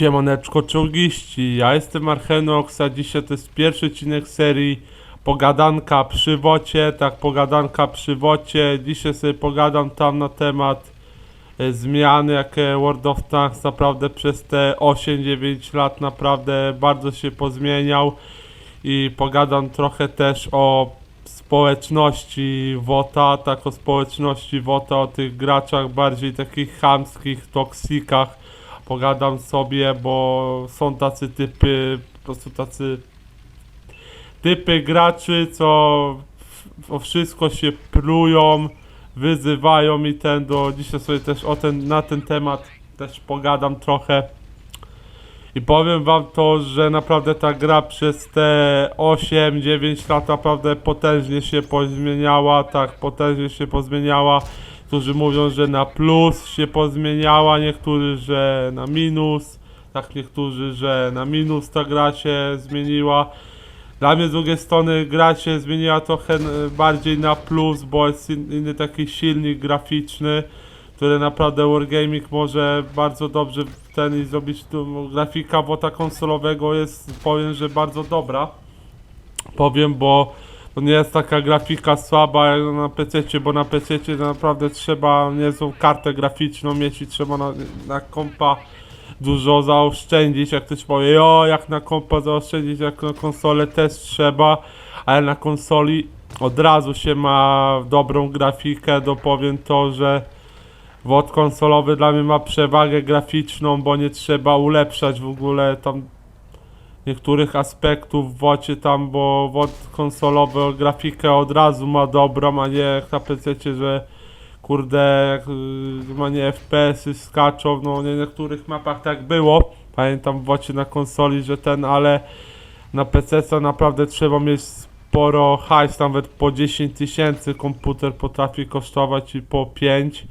Siemaneczko czołgiści, ja jestem Archenox, a dzisiaj to jest pierwszy odcinek serii Pogadanka przy wocie, tak pogadanka przy wocie. Dzisiaj sobie pogadam tam na temat e, zmiany, jakie World of Tanks naprawdę przez te 8-9 lat naprawdę bardzo się pozmieniał. I pogadam trochę też o społeczności WOTA, tak o społeczności WOTA, o tych graczach bardziej takich chamskich, toksikach pogadam sobie, bo są tacy typy, po prostu tacy typy graczy, co o wszystko się prują, wyzywają i ten do dzisiaj sobie też o ten, na ten temat też pogadam trochę. I powiem wam to, że naprawdę ta gra przez te 8-9 lat naprawdę potężnie się pozmieniała, tak potężnie się pozmieniała. Którzy mówią, że na plus się pozmieniała, niektórzy, że na minus, tak niektórzy, że na minus ta gra się zmieniła. Dla mnie z drugiej strony gra się zmieniła trochę e, bardziej na plus, bo jest in- inny taki silnik graficzny, który naprawdę Wargaming może bardzo dobrze ten i zrobić grafika wota konsolowego jest powiem, że bardzo dobra. Powiem, bo to nie jest taka grafika słaba jak na PC, bo na PC naprawdę trzeba niezłą kartę graficzną mieć i trzeba na, na kompa dużo zaoszczędzić, jak ktoś powie, o jak na kompa zaoszczędzić, jak na konsolę też trzeba, ale na konsoli od razu się ma dobrą grafikę, dopowiem to, że WOD konsolowy dla mnie ma przewagę graficzną, bo nie trzeba ulepszać w ogóle tam niektórych aspektów w WOCie tam, bo WOD konsolowy grafikę od razu ma dobrą, a nie jak na PC, że kurde, jak, y, ma nie FPS-y skaczą, no nie, niektórych mapach tak było, pamiętam w WOCie na konsoli, że ten, ale na PC naprawdę trzeba mieć sporo hajs, nawet po 10 tysięcy komputer potrafi kosztować i po 5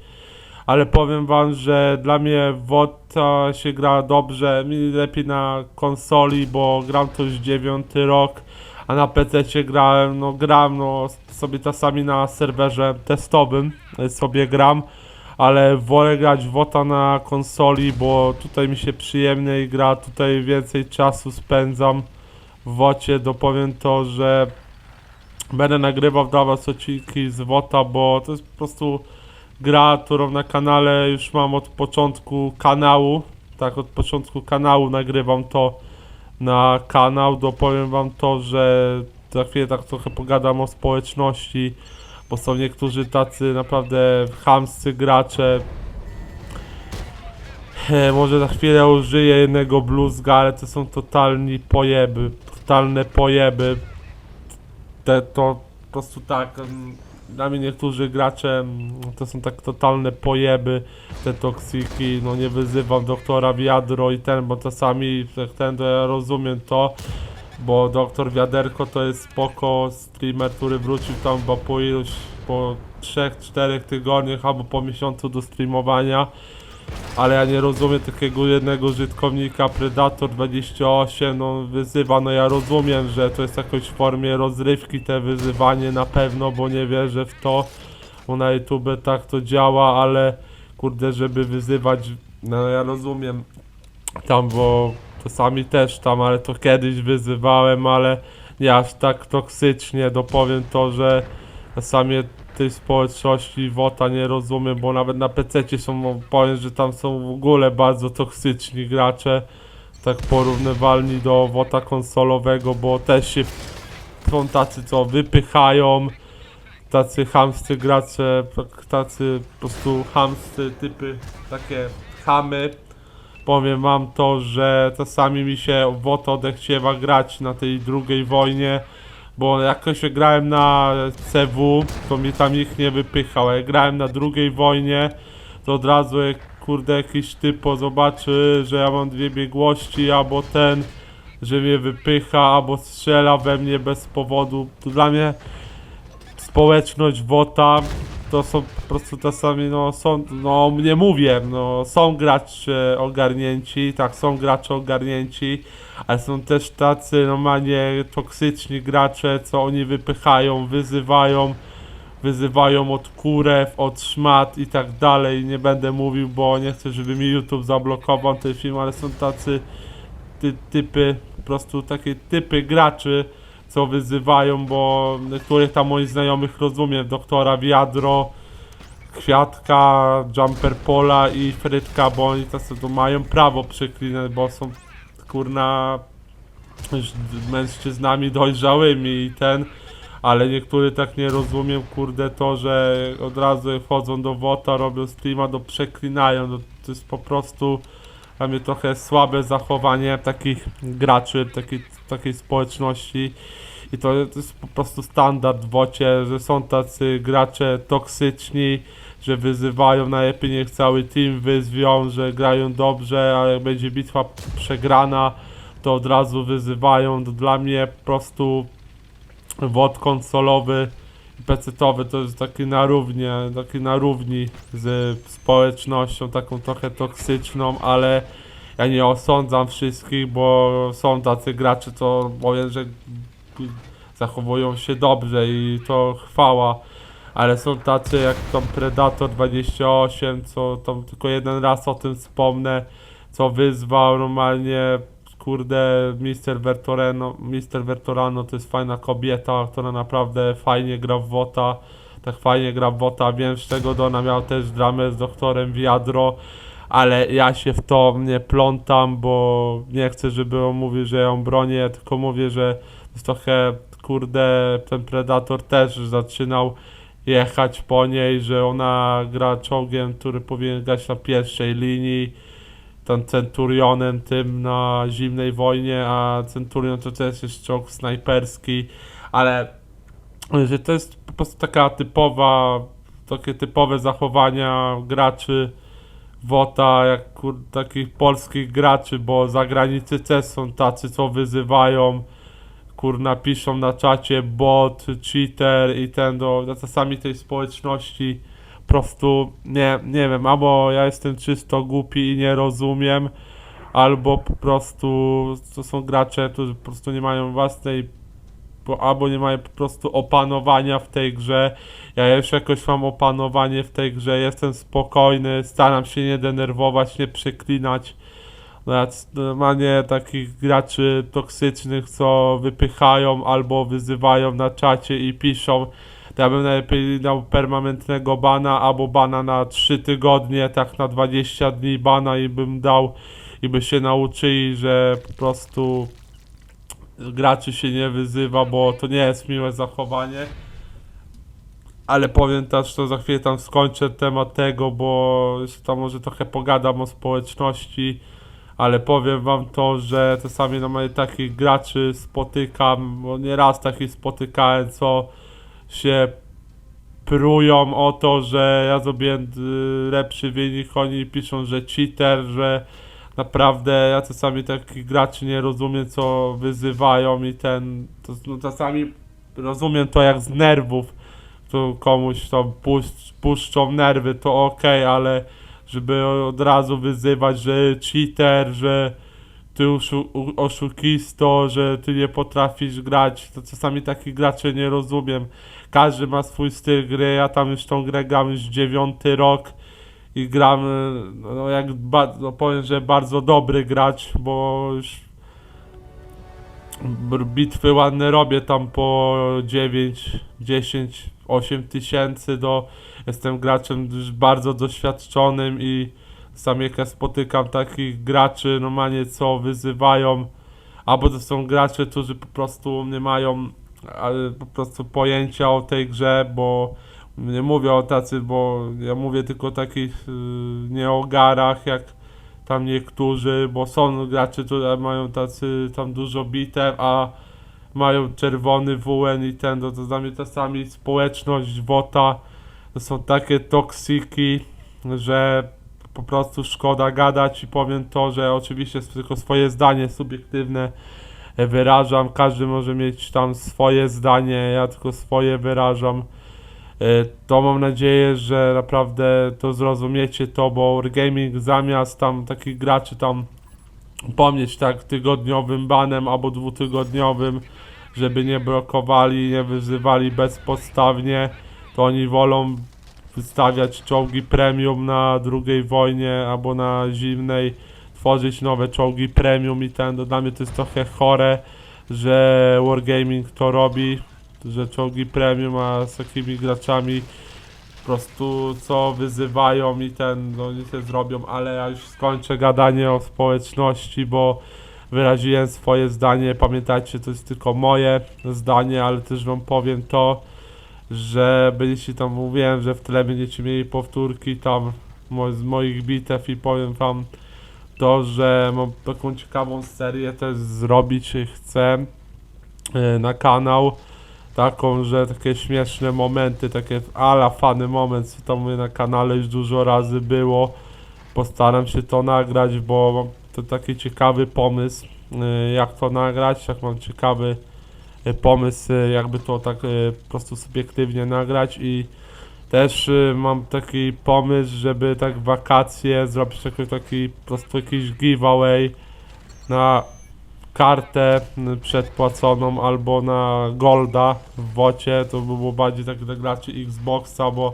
ale powiem wam, że dla mnie WOTA się gra dobrze, mi lepiej na konsoli, bo gram to już dziewiąty rok, a na PC grałem, no gram, no sobie czasami na serwerze testowym sobie gram, ale wolę grać WOTA na konsoli, bo tutaj mi się przyjemniej gra, tutaj więcej czasu spędzam w WOCie, dopowiem to, że będę nagrywał dla was odcinki z WOTA, bo to jest po prostu gra, którą na kanale już mam od początku kanału. Tak, od początku kanału nagrywam to na kanał. Dopowiem wam to, że za chwilę tak trochę pogadam o społeczności, bo są niektórzy tacy naprawdę chamscy gracze. E, może za chwilę użyję jednego bluzga, ale to są totalni pojeby, totalne pojeby. Te, to po prostu tak, em, dla mnie niektórzy gracze mm, to są tak totalne pojeby, te toksiki, no nie wyzywam doktora Wiadro i ten, bo czasami jak ten, to ja rozumiem to, bo doktor Wiaderko to jest spoko streamer, który wrócił tam chyba po iluś, po 3-4 tygodniach albo po miesiącu do streamowania, ale ja nie rozumiem takiego jednego użytkownika Predator 28, no wyzywa, no ja rozumiem, że to jest jakoś w formie rozrywki te wyzywanie na pewno, bo nie wierzę w to, bo na YouTube tak to działa, ale kurde, żeby wyzywać, no ja rozumiem. Tam, bo czasami też tam, ale to kiedyś wyzywałem, ale nie aż tak toksycznie, dopowiem to, że czasami tej społeczności WOTA nie rozumiem, bo nawet na PC są, powiem, że tam są w ogóle bardzo toksyczni gracze, tak porównywalni do WOTA konsolowego, bo też się są tacy, co wypychają, tacy chamscy gracze, tak- tacy po prostu chamscy typy, takie chamy. Powiem wam to, że czasami mi się WOTA odechciewa grać na tej drugiej wojnie, bo jakoś jak grałem na CW, to mnie tam nikt nie wypychał, jak grałem na drugiej wojnie, to od razu jak kurde jakiś typo zobaczy, że ja mam dwie biegłości, albo ten, że mnie wypycha, albo strzela we mnie bez powodu, to dla mnie społeczność WOTA to są prostu czasami, no są, no nie mówię, no są gracze ogarnięci, tak, są gracze ogarnięci, ale są też tacy normalnie toksyczni gracze, co oni wypychają, wyzywają, wyzywają od kurew, od szmat i tak dalej. Nie będę mówił, bo nie chcę, żeby mi YouTube zablokował ten film, ale są tacy ty, typy, po prostu takie typy graczy, co wyzywają, bo niektórych tam moich znajomych rozumiem, doktora Wiadro, Kwiatka, Jumper Pola i Frytka, bo oni to mają prawo przeklinać, bo są kurna mężczyznami dojrzałymi i ten, ale niektórzy tak nie rozumiem, kurde, to, że od razu wchodzą do WOTA, robią streama, to przeklinają, no, to jest po prostu dla mnie trochę słabe zachowanie takich graczy, takiej, takiej społeczności i to, jest po prostu standard w WOCie, że są tacy gracze toksyczni, że wyzywają, najlepiej niech cały team wyzwią, że grają dobrze, a jak będzie bitwa przegrana, to od razu wyzywają. To dla mnie po prostu WOD konsolowy i pecetowy to jest taki na równie, taki na równi z społecznością, taką trochę toksyczną, ale ja nie osądzam wszystkich, bo są tacy gracze, co powiem, że zachowują się dobrze i to chwała. Ale są tacy jak tam Predator 28, co tam tylko jeden raz o tym wspomnę, co wyzwał normalnie, kurde, Mister Vertorano, Mister Vertorano to jest fajna kobieta, która naprawdę fajnie gra w WOTA, tak fajnie gra w WOTA, wiem z czego to ona miała też dramę z doktorem Wiadro, ale ja się w to nie plątam, bo nie chcę, żeby on mówił, że ją bronię, tylko mówię, że jest trochę, kurde, ten Predator też zaczynał jechać po niej, że ona gra czołgiem, który powinien grać na pierwszej linii, tam Centurionem tym na zimnej wojnie, a Centurion to też jest czołg snajperski, ale że to jest po prostu taka typowa, takie typowe zachowania graczy WOTA, jak kur, takich polskich graczy, bo za granicy też są tacy, co wyzywają, kurna, piszą na czacie bot, cheater i ten, do, czasami tej społeczności po prostu, nie, nie wiem, albo ja jestem czysto głupi i nie rozumiem, albo po prostu to są gracze, którzy po prostu nie mają własnej, bo, albo nie mają po prostu opanowania w tej grze. Ja już jakoś mam opanowanie w tej grze, jestem spokojny, staram się nie denerwować, nie przeklinać. C- Normalnie takich graczy toksycznych, co wypychają albo wyzywają na czacie i piszą, to ja bym najlepiej dał permanentnego bana albo bana na 3 tygodnie, tak na 20 dni bana i bym dał i by się nauczyli, że po prostu graczy się nie wyzywa, bo to nie jest miłe zachowanie. Ale powiem też, to za chwilę tam skończę temat tego, bo jeszcze tam może trochę pogadam o społeczności, ale powiem wam to, że czasami normalnie takich graczy spotykam, bo nieraz takich spotykałem, co się prują o to, że ja zrobiłem y, lepszy wynik, oni piszą, że cheater, że naprawdę ja czasami takich graczy nie rozumiem, co wyzywają i ten, to, no, czasami rozumiem to jak z nerwów, to komuś pusz, puszczą nerwy, to okej, ale żeby od razu wyzywać, że cheater, że ty oszukisto, że ty nie potrafisz grać, to czasami takich graczy nie rozumiem. Każdy ma swój styl gry, ja tam już tą grę gram już dziewiąty rok i gram, no jak ba- no powiem, że bardzo dobry gracz, bo już bitwy ładne robię tam po 9, 10, 8 tysięcy do jestem graczem już bardzo doświadczonym i sam jak ja spotykam takich graczy normalnie co wyzywają albo to są gracze, którzy po prostu nie mają ale po prostu pojęcia o tej grze, bo nie mówię o tacy, bo ja mówię tylko o takich yy, nieogarach jak tam niektórzy, bo są gracze, którzy mają tacy tam dużo bitew, a mają czerwony WN i ten, to, dla mnie społeczność WOTA to są takie toksiki, że po prostu szkoda gadać i powiem to, że oczywiście tylko swoje zdanie subiektywne e, wyrażam, każdy może mieć tam swoje zdanie, ja tylko swoje wyrażam. E, To mam nadzieję, że naprawdę to zrozumiecie to, bo Wargaming zamiast tam takich graczy tam pomnieć tak tygodniowym banem albo dwutygodniowym, żeby nie blokowali, nie wyzywali bezpodstawnie, to oni wolą wystawiać czołgi premium na drugiej wojnie albo na zimnej, tworzyć nowe czołgi premium i ten, dla mnie to jest trochę chore, że Wargaming to robi, że czołgi premium, a z takimi graczami po prostu co wyzywają i ten, no nic nie zrobią, ale ja już skończę gadanie o społeczności, bo wyraziłem swoje zdanie, pamiętajcie, to jest tylko moje zdanie, ale też wam powiem to, że będziecie tam, mówiłem, że w tle będziecie mieli powtórki tam z moich bitew i powiem wam to, że mam taką ciekawą serię też zrobić chcę e, na kanał taką, że takie śmieszne momenty, takie ala fany moment, co tam mówię na kanale już dużo razy było. Postaram się to nagrać, bo mam to taki ciekawy pomysł, y, jak to nagrać, jak mam ciekawy pomysł, y, jakby to tak y, po prostu subiektywnie nagrać i też y, mam taki pomysł, żeby tak wakacje zrobić taki, taki po prostu jakiś giveaway na kartę y, przedpłaconą albo na Golda w wocie, to by było bardziej tak dla graczy Xboxa, bo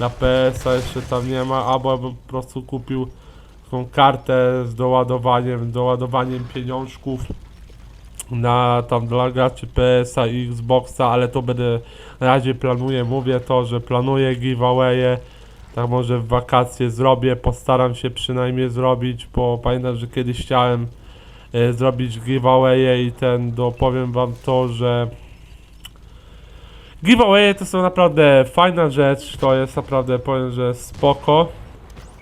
na PS-a jeszcze tam nie ma, albo bym po prostu kupił taką kartę z doładowaniem, doładowaniem pieniążków na tam dla graczy PS-a i Xboxa, ale to będę na razie planuję, mówię to, że planuję giveawaye, tak może w wakacje zrobię, postaram się przynajmniej zrobić, bo pamiętam, że kiedyś chciałem e, zrobić giveawaye i ten, do, powiem wam to, że giveawaye to są naprawdę fajna rzecz, to jest naprawdę, powiem, że spoko,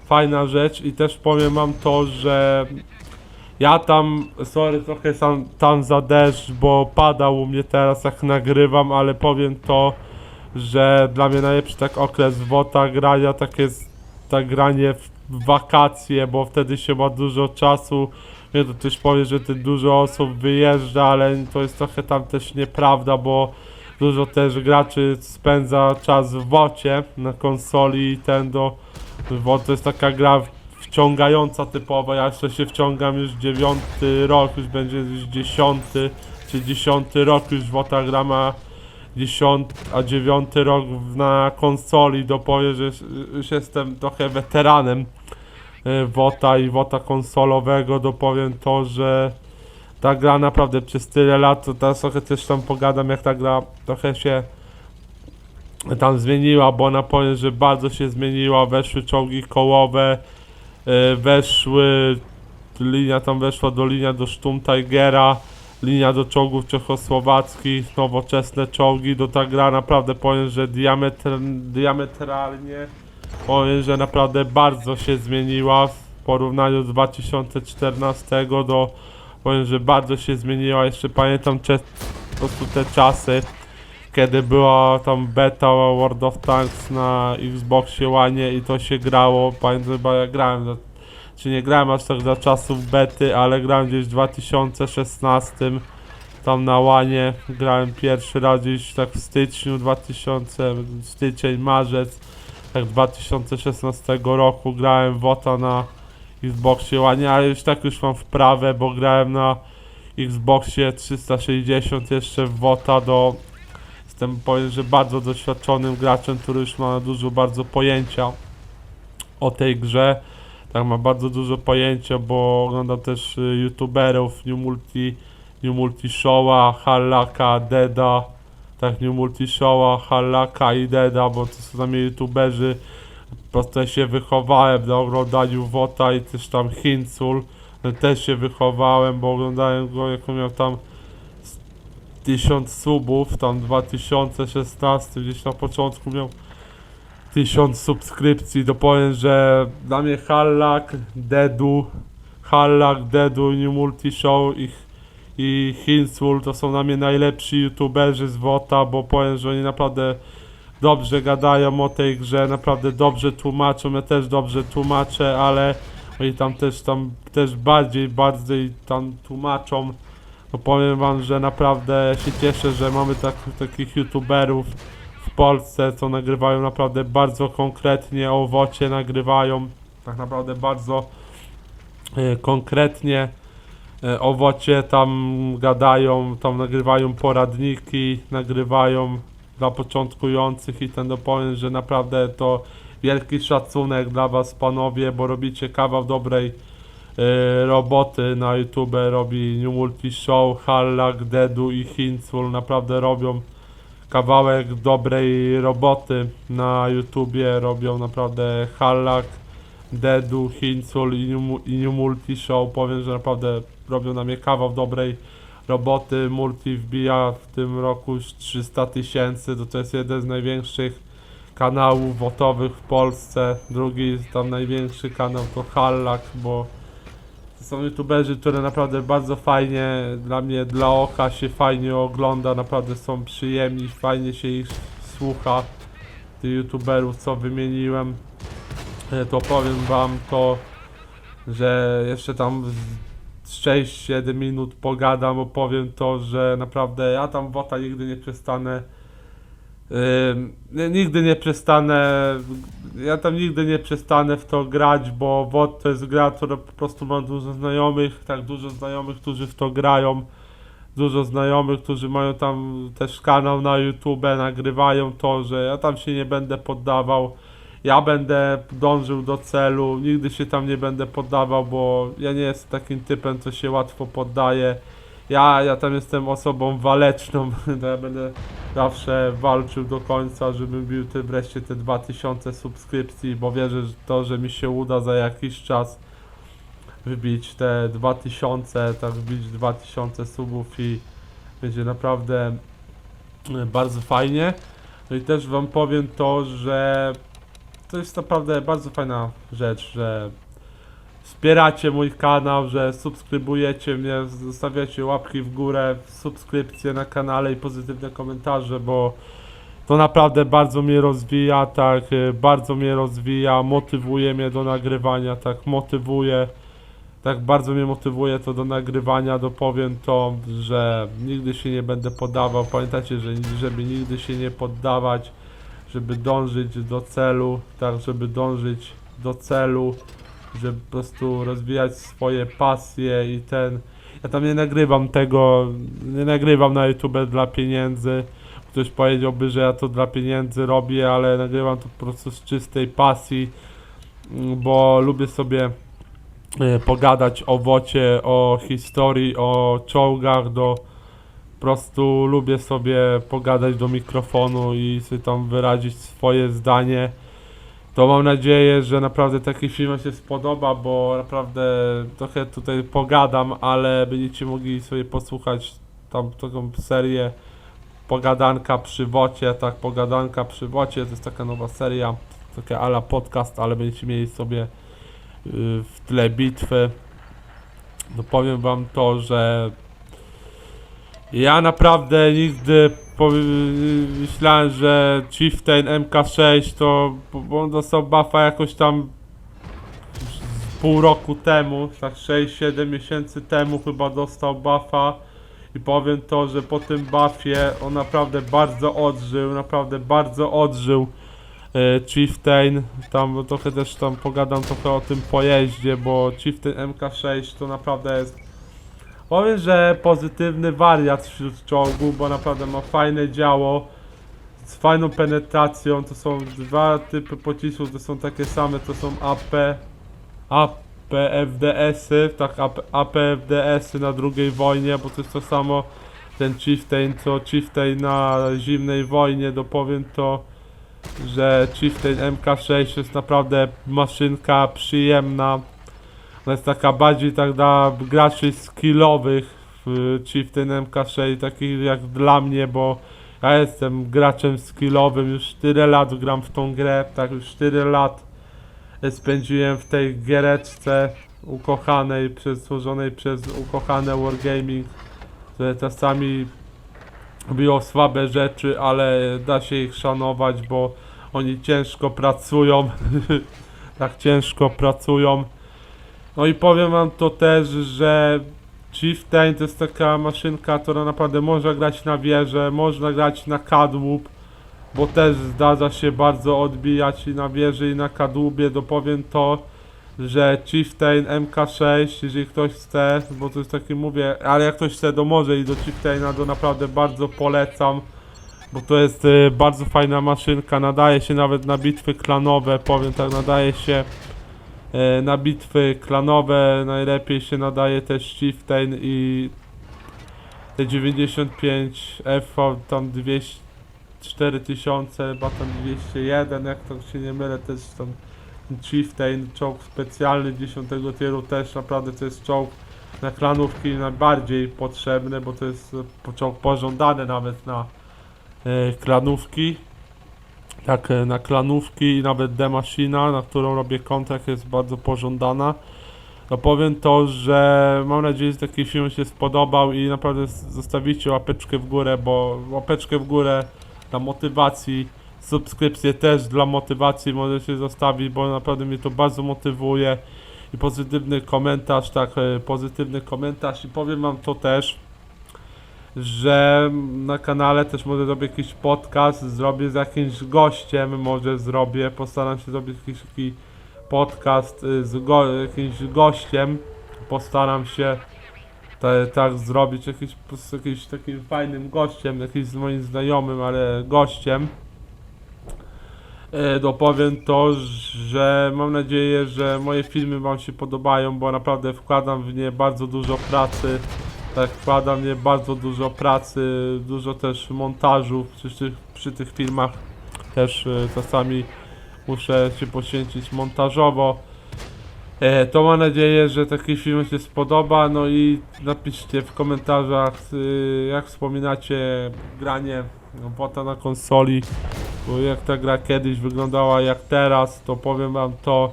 fajna rzecz i też powiem wam to, że ja tam, sorry, trochę sam, tam za deszcz, bo padał u mnie teraz jak nagrywam, ale powiem to, że dla mnie najlepszy tak okres WOTA grania, takie z- tak granie w wakacje, bo wtedy się ma dużo czasu. Nie to też powiem, że ty dużo osób wyjeżdża, ale to jest trochę tam też nieprawda, bo dużo też graczy spędza czas w WOcie na konsoli i ten do WOT to jest taka gra wciągająca typowa, ja jeszcze się wciągam już dziewiąty rok, już będzie już dziesiąty czy dziesiąty rok już WOTA gra ma 10, a 9 rok na konsoli, dopowiem, że już- jestem trochę weteranem e, WOTA i WOTA konsolowego, dopowiem to, że ta gra naprawdę przez tyle lat, to teraz trochę też tam pogadam, jak ta gra trochę się tam zmieniła, bo ona powiem, że bardzo się zmieniła, weszły czołgi kołowe, weszły, linia tam weszła do linia do Sturm Tigera, linia do czołgów czechosłowackich, nowoczesne czołgi, do ta gra naprawdę powiem, że diametr, diametralnie powiem, że naprawdę bardzo się zmieniła w porównaniu z 2014 do powiem, że bardzo się zmieniła, jeszcze pamiętam po prostu te czasy kiedy była tam beta World of Tanks na Xboxie One i to się grało, pamiętam chyba ja grałem za, czy nie grałem aż tak za czasów bety, ale grałem gdzieś w 2016 tam na łanie grałem pierwszy raz gdzieś tak w styczniu 2000, styczeń, marzec tak 2016 roku grałem WOTA na Xboxie One, ale już tak już mam wprawę, bo grałem na Xboxie 360 jeszcze w WOTA do Jestem powiem, że bardzo doświadczonym graczem, który już ma dużo bardzo pojęcia o tej grze. Tak ma bardzo dużo pojęcia, bo oglądam też y, youtuberów New Multi, New Multi Showa, Hallaka, Deda. Tak, New Multi Showa, Hallaka i Deda, bo to są tam youtuberzy. Po prostu się wychowałem na oglądaniu Wota i też tam Hincul. Też się wychowałem, bo oglądałem go, jak on miał tam 1000 subów, tam 2016 gdzieś na początku miał 1000 subskrypcji, to powiem, że dla mnie Hallak, Dedu, Hallak, Dedu, New Multi Show i, i Hinsul to są dla mnie najlepsi youtuberzy z WOTA, bo powiem, że oni naprawdę dobrze gadają o tej grze, naprawdę dobrze tłumaczą, ja też dobrze tłumaczę, ale oni tam też tam też bardziej, bardziej tam tłumaczą to powiem wam, że naprawdę się cieszę, że mamy tak, takich youtuberów w Polsce, co nagrywają naprawdę bardzo konkretnie o wocie, nagrywają tak naprawdę bardzo e, konkretnie e, o wocie, tam gadają, tam nagrywają poradniki, nagrywają dla początkujących i ten dopowiem, że naprawdę to wielki szacunek dla was panowie, bo robicie kawał dobrej y, roboty na YouTube, robi New Multi Show, Hallak, Dedu i Hincul, naprawdę robią kawałek dobrej roboty. Na YouTubie, robią naprawdę Hallak, Dedu, Hincul i New, i New Multi Show, powiem, że naprawdę robią na mnie kawał dobrej roboty, Multi wbija w tym roku już 300 tysięcy, to to jest jeden z największych kanałów wotowych w Polsce, drugi tam największy kanał to Hallak, bo to są youtuberzy, które naprawdę bardzo fajnie dla mnie, dla oka się fajnie ogląda, naprawdę są przyjemni, fajnie się ich słucha, tych youtuberów co wymieniłem, E, to powiem wam to, że jeszcze tam z 6-7 minut pogadam, opowiem to, że naprawdę ja tam wota nigdy nie przestanę Nie- nigdy nie przestanę, ja tam nigdy nie przestanę w to grać, bo WOD to jest gra, która po prostu ma dużo znajomych, tak dużo znajomych, którzy w to grają, dużo znajomych, którzy mają tam też kanał na YouTube, nagrywają to, że ja tam się nie będę poddawał, ja będę dążył do celu, nigdy się tam nie będę poddawał, bo ja nie jestem takim typem, co się łatwo poddaje. Ja, ja tam jestem osobą waleczną, to ja będę zawsze walczył do końca, żebym bił te, wreszcie te 2000 subskrypcji, bo wierzę że to, że mi się uda za jakiś czas wybić te 2000, tak wbić 2000 subów i będzie naprawdę e, bardzo fajnie. No i też wam powiem to, że to jest naprawdę bardzo fajna rzecz, że wspieracie mój kanał, że subskrybujecie mnie, zostawiacie łapki w górę, subskrypcje na kanale i pozytywne komentarze, bo to naprawdę bardzo mnie rozwija, tak, y, bardzo mnie rozwija, motywuje mnie do nagrywania, tak, motywuje, tak bardzo mnie motywuje to do nagrywania, dopowiem to, że nigdy się nie będę poddawał, pamiętajcie, że żeby nigdy się nie poddawać, żeby dążyć do celu, tak, żeby dążyć do celu, żeby po prostu rozwijać swoje pasje i ten. Ja tam nie nagrywam tego, nie nagrywam na YouTube dla pieniędzy. Ktoś powiedziałby, że ja to dla pieniędzy robię, ale nagrywam to po prostu z czystej pasji, mm, bo lubię sobie e, pogadać o wocie, o historii, o czołgach, do prostu lubię sobie pogadać do mikrofonu i sobie tam wyrazić swoje zdanie. To mam nadzieję, że naprawdę taki film się spodoba, bo naprawdę trochę tutaj pogadam, ale będziecie mogli sobie posłuchać tam taką serię Pogadanka przy wocie, tak, Pogadanka przy wocie, to jest taka nowa seria, taka ala podcast, ale będziecie mieli sobie y, w tle bitwy. No powiem wam to, że ja naprawdę nigdy po, myślałem, że Chieftain MK6 to on dostał buffa jakoś tam pół roku temu, tak 6-7 miesięcy temu chyba dostał buffa. I powiem to, że po tym buffie on naprawdę bardzo odżył, naprawdę bardzo odżył e, Chieftain, tam trochę też tam pogadam trochę o tym pojeździe, bo Chieftain MK6 to naprawdę jest Powiem, że pozytywny wariat wśród czołgów, bo naprawdę ma fajne działo z fajną penetracją. To są dwa typy pocisków, to są takie same, to są AP, APFDS-y, tak AP, APFDS-y na drugiej wojnie, bo to jest to samo ten Chieftain, co Chieftain na zimnej wojnie, dopowiem to, że Chieftain MK6 jest naprawdę maszynka przyjemna. Ona jest taka bardziej tak dla graczy skillowych w Chieftain MK6, takich jak dla mnie, bo ja jestem graczem skillowym, już 4 lat gram w tą grę, tak już 4 lat spędziłem w tej giereczce ukochanej, złożonej przez ukochane Wargaming, które czasami robią słabe rzeczy, ale da się ich szanować, bo oni ciężko pracują, tak ciężko pracują. No i powiem wam to też, że Chieftain to jest taka maszynka, która naprawdę można grać na wieżę, można grać na kadłub, bo też zdarza się bardzo odbijać i na wieży i na kadłubie, dopowiem to, że Chieftain MK6, jeżeli ktoś chce, bo to jest taki mówię, ale jak ktoś chce, to może i do Chieftaina, to naprawdę bardzo polecam, bo to jest y, bardzo fajna maszynka, nadaje się nawet na bitwy klanowe, powiem tak, nadaje się na bitwy klanowe, najlepiej się nadaje też Chieftain i te 95 FV tam 200 4000, chyba tam 201, jak to się nie mylę, też tam Chieftain, czołg specjalny 10 tieru też naprawdę to jest czołg na klanówki najbardziej potrzebny, bo to jest e, czołg pożądany nawet na e, klanówki. Tak, e, na klanówki i nawet demaszina, na którą robię kontrakt jest bardzo pożądana. No powiem to, że mam nadzieję, że taki film się spodobał i naprawdę zostawicie łapeczkę w górę, bo łapeczkę w górę dla motywacji, subskrypcję też dla motywacji możecie zostawić, bo naprawdę mnie to bardzo motywuje i pozytywny komentarz, tak, e, pozytywny komentarz i powiem wam to też, że na kanale też może zrobię jakiś podcast, zrobię z jakimś gościem, może zrobię, postaram się zrobić jakiś taki podcast y, z go, jakimś gościem, postaram się te, tak zrobić, jakiś, prostu jakimś takim fajnym gościem, jakimś z moim znajomym, ale gościem. E, dopowiem to, że mam nadzieję, że moje filmy Wam się podobają, bo naprawdę wkładam w nie bardzo dużo pracy. Tak, wkładam w nie bardzo dużo pracy, dużo też montażu przy tych, przy tych filmach. Też e, czasami muszę się poświęcić montażowo. E, to mam nadzieję, że taki film się spodoba. No i napiszcie w komentarzach, y, jak wspominacie granie Wota na konsoli. Jak ta gra kiedyś wyglądała jak teraz, to powiem wam to,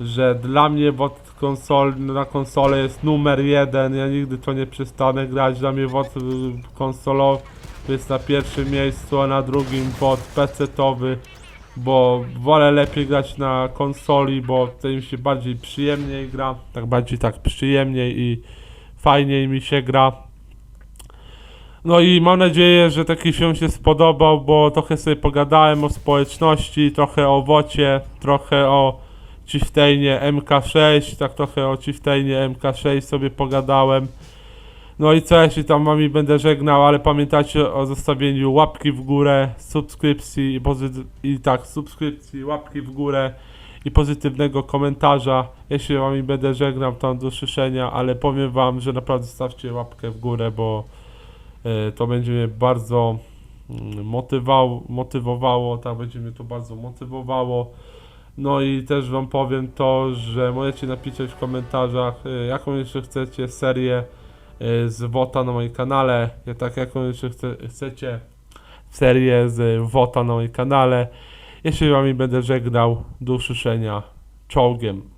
że dla mnie WOT konsol, na konsolę jest numer jeden. Ja nigdy to nie przestanę grać. Dla mnie WOT konsolowy jest na pierwszym miejscu, a na drugim WOT PC-towy bo wolę lepiej grać na konsoli, bo to mi się bardziej przyjemniej gra, tak bardziej tak przyjemniej i fajniej mi się gra. No i mam nadzieję, że taki film się spodobał, bo trochę sobie pogadałem o społeczności, trochę o wocie, trochę o Chieftainie MK6, tak trochę o Chieftainie MK6 sobie pogadałem. No i co, się tam wami będę żegnał, ale pamiętajcie o zostawieniu łapki w górę, subskrypcji i, pozy- i tak, subskrypcji, łapki w górę i pozytywnego komentarza. Się wami będę żegnał tam do usłyszenia, ale powiem wam, że naprawdę stawcie łapkę w górę, bo e, to będzie mnie bardzo motywał, motywowało, tak będzie mnie to bardzo motywowało. No i też wam powiem to, że możecie napisać w komentarzach, e, jaką jeszcze chcecie serię y, z WOTA na moim kanale. Ja tak jaką jeszcze chce, chcecie serię z WOTA na moim kanale. Jeśli wami będę żegnał, do usłyszenia czołgiem.